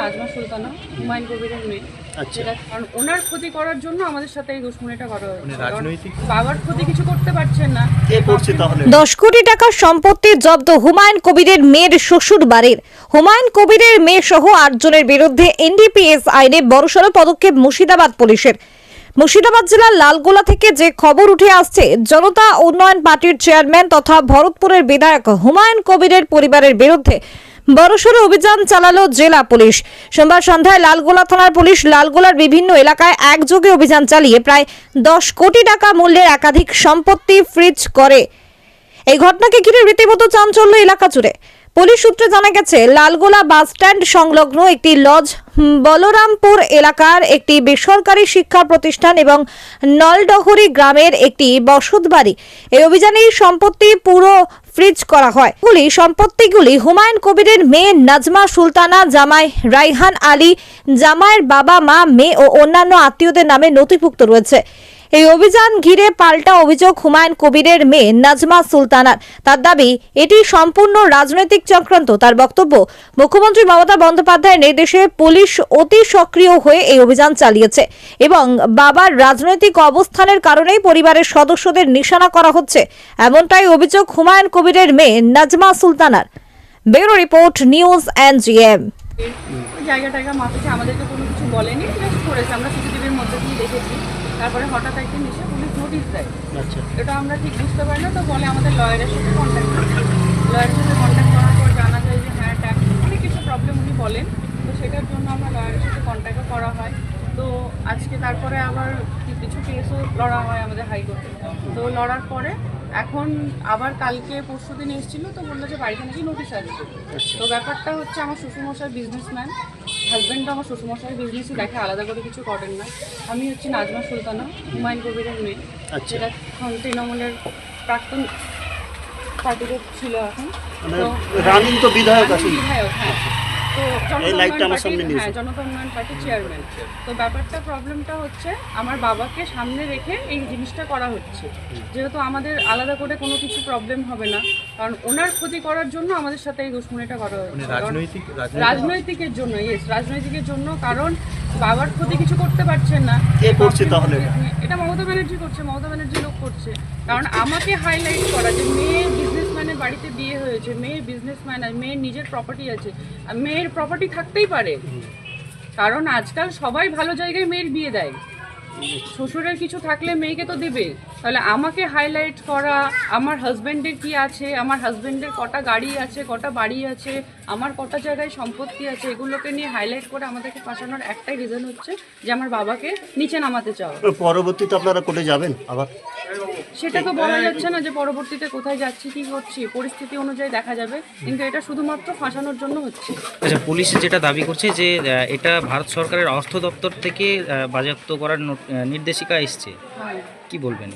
নাজমা সুলতানা হুমায়ুন কবিরের মেয়ে। আচ্ছা। কারণ ওনার ক্ষতি করার জন্য আমাদের সাথে এই দুশ্মনীটা করা হয়েছে। কারণ বাবার ক্ষতি কিছু করতে পারছেন না। কে করছে তাহলে? দশ কোটি টাকার সম্পত্তি জব্দ হুমায়ুন কবিরের মেয়ের শ্বশুর বাড়ির। হুমায়ুন কবিরের মেয়ে সহ আটজনের বিরুদ্ধে এনডিপিএস আইনে বড়সড় পদক্ষেপ মুর্শিদাবাদ পুলিশের। মুর্শিদাবাদ জেলার লালগোলা থেকে যে খবর উঠে আসছে জনতা উন্নয়ন পার্টির চেয়ারম্যান তথা ভরতপুরের বিধায়ক হুমায়ুন কবিরের পরিবারের বিরুদ্ধে। বড়সড় অভিযান চালালো জেলা পুলিশ। সোমবার সন্ধ্যায় লালগোলা থানার পুলিশ লালগোলার বিভিন্ন এলাকায় একযোগে অভিযান চালিয়ে প্রায় দশ কোটি টাকা মূল্যের একাধিক সম্পত্তি ফ্রিজ করে। এই ঘটনাকে ঘিরে রীতিমতো চাঞ্চল্য এলাকা জুড়ে। পুলিশ সূত্রে জানা গেছে, লালগোলা বাস স্ট্যান্ড সংলগ্ন একটি লজ বলরামপুর এলাকার একটি বেসরকারি শিক্ষা প্রতিষ্ঠান এবং নলডহরি গ্রামের একটি বসত বাড়ি এই অভিযানে সম্পত্তি পুরো ফ্রিজ করা হয়। গুলি সম্পত্তিগুলি হুমায়ুন কবিরের মেয়ে নাজমা সুলতানা, জামাই রাইহান আলী, জামাইয়ের বাবা মা মেয়ে ও অন্যান্য আত্মীয়দের নামে নথিভুক্ত রয়েছে। এই অভিযান ঘিরে পাল্টা অভিযোগ হুমায়ুন কবিরের মেয়ে নাজমা সুলতানার। তার দাবি, এটি সম্পূর্ণ রাজনৈতিক চক্রান্ত, তার বক্তব্য। মুখ্যমন্ত্রী মমতা বন্দ্যোপাধ্যায়ের নির্দেশে পুলিশ অতি সক্রিয় হয়ে এই অভিযান চালিয়েছে এবং বাবার রাজনৈতিক অবস্থানের কারণেই পরিবারের সদস্যদের নিশানা করা হচ্ছে। এমনটাই অভিযোগ হুমায়ুন কবিরের মেয়ে নাজমা সুলতানার। ব্যুরো রিপোর্ট, নিউজ ওই জায়গা টায়গা মাপেছে আমাদেরকে কোনো কিছু বলেনি করেছে। আমরা সিসিটিভির মধ্যে দিয়ে দেখেছি। তারপরে হঠাৎ একদিন এসে পুলিশ নোটিশ দেয়। আচ্ছা। এটা আমরা ঠিক বুঝতে পারি না তো বলে আমাদের লয়ারের সাথে কন্ট্যাক্ট করতে লয়ারের সাথে কন্ট্যাক্ট করার পর জানা যায় যে হ্যাঁ ট্যাক্স অনেক কিছু প্রবলেম উনি বলেন। তো সেটার জন্য আমরা লয়ারের সাথে কন্ট্যাক্টও করা হয়। তো আজকে তারপরে আবার কিছু কেসও লড়া হয় আমাদের হাইকোর্টে তো লড়ার পরে এখন আবার কালকে পরশু দিন এসেছিল তো বলল যে বাড়িতে নাকি নোটিশ আসবে। তো ব্যাপারটা হচ্ছে আমার শ্বশুরমশাই বিজনেসম্যান হাজব্যান্ডও আমার শ্বশুরমশাই বিজনেসই দেখে আলাদা করে কিছু করেন না আমি হচ্ছে নাজমা সুলতানা হুমায়ুন কবিরের মেয়ে আচ্ছা। যেটা এখন তৃণমূলের প্রাক্তন পার্টিতে ছিল এখন মানে তো রানিং তো বিধায়ক বিধায়ক, হ্যাঁ। তো এই লাইটটা আমার সামনে নিয়ে হ্যাঁ, জনতা উন্নয়ন পার্টির চেয়ারম্যান তো ব্যাপারটা প্রবলেমটা হচ্ছে আমার বাবাকে সামনে রেখে এই জিনিসটা করা হচ্ছে। যেহেতু আমাদের আলাদা করে কোনো কিছু প্রবলেম হবে না কারণ ওনার ক্ষতি করার জন্য আমাদের সাথে এই দুশ্মনীটা করা হচ্ছে মানে কারণ- রাজনৈতিকের জন্য ইয়েস রাজনৈতিকের জন্য কারণ বাবার ক্ষতি কিছু করতে পারছেন না। কে করছে তাহলে? এটা? মমতা ব্যানার্জি করছে মমতা ব্যানার্জি লোক করছে। কারণ আমাকে হাইলাইট করা যে মেয়ে বিজনেসম্যানের বাড়িতে বিয়ে হয়েছে মেয়ের বিজনেসম্যান আর মেয়ের নিজের প্রপার্টি আছে আর মেয়ের প্রপার্টি থাকতেই পারে। কারণ আজকাল সবাই ভালো জায়গায় মেয়ের বিয়ে দেয়। শ্বশুরের কিছু থাকলে মেয়েকে তো দেবে। তাহলে আমাকে হাইলাইট করা আমার হাজব্যান্ডের কি আছে আমার হাজব্যান্ডের কটা গাড়ি আছে কটা বাড়ি আছে আমার কটা জায়গায় সম্পত্তি আছে এগুলোকে নিয়ে হাইলাইট করে আমাদেরকে ফাঁসানোর একটাই রিজন হচ্ছে যে আমার বাবাকে নিচে নামাতে চাও পরবর্তীতে আপনারা কোর্টে যাবেন আবার? সেটা তো বলা যাচ্ছে না যে পরবর্তীতে কোথায় যাচ্ছি কি করছি পরিস্থিতি অনুযায়ী দেখা যাবে কিন্তু এটা শুধুমাত্র ফাঁসানোর জন্য হচ্ছে। আচ্ছা পুলিশ যেটা দাবি করছে যে এটা ভারত সরকারের অর্থ দপ্তর থেকে বাজেয়াপ্ত করার নির্দেশিকা এসছে। হ্যাঁ। কি বলবেন?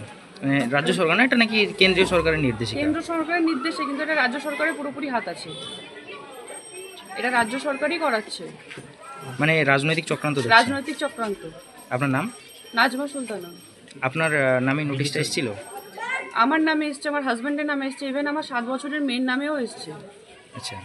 রাজ্য সরকার না এটা নাকি কেন্দ্রীয় সরকারের নির্দেশে কেন্দ্র সরকারের নির্দেশে কিন্তু এটা রাজ্য সরকারের পুরোপুরি হাত আছে। এটা রাজ্য সরকারই করাচ্ছে। মানে রাজনৈতিক চক্রান্ত। রাজনৈতিক চক্রান্ত। আপনার নাম? নাজমা সুলতানা। আপনার নামে নোটিশটা এসেছিল? আমার নামে এসছে আমার হাজব্যান্ডের নামে এসছে ইভেন আমার সাত বছরের মেয়ের নামেও এসছে। আচ্ছা।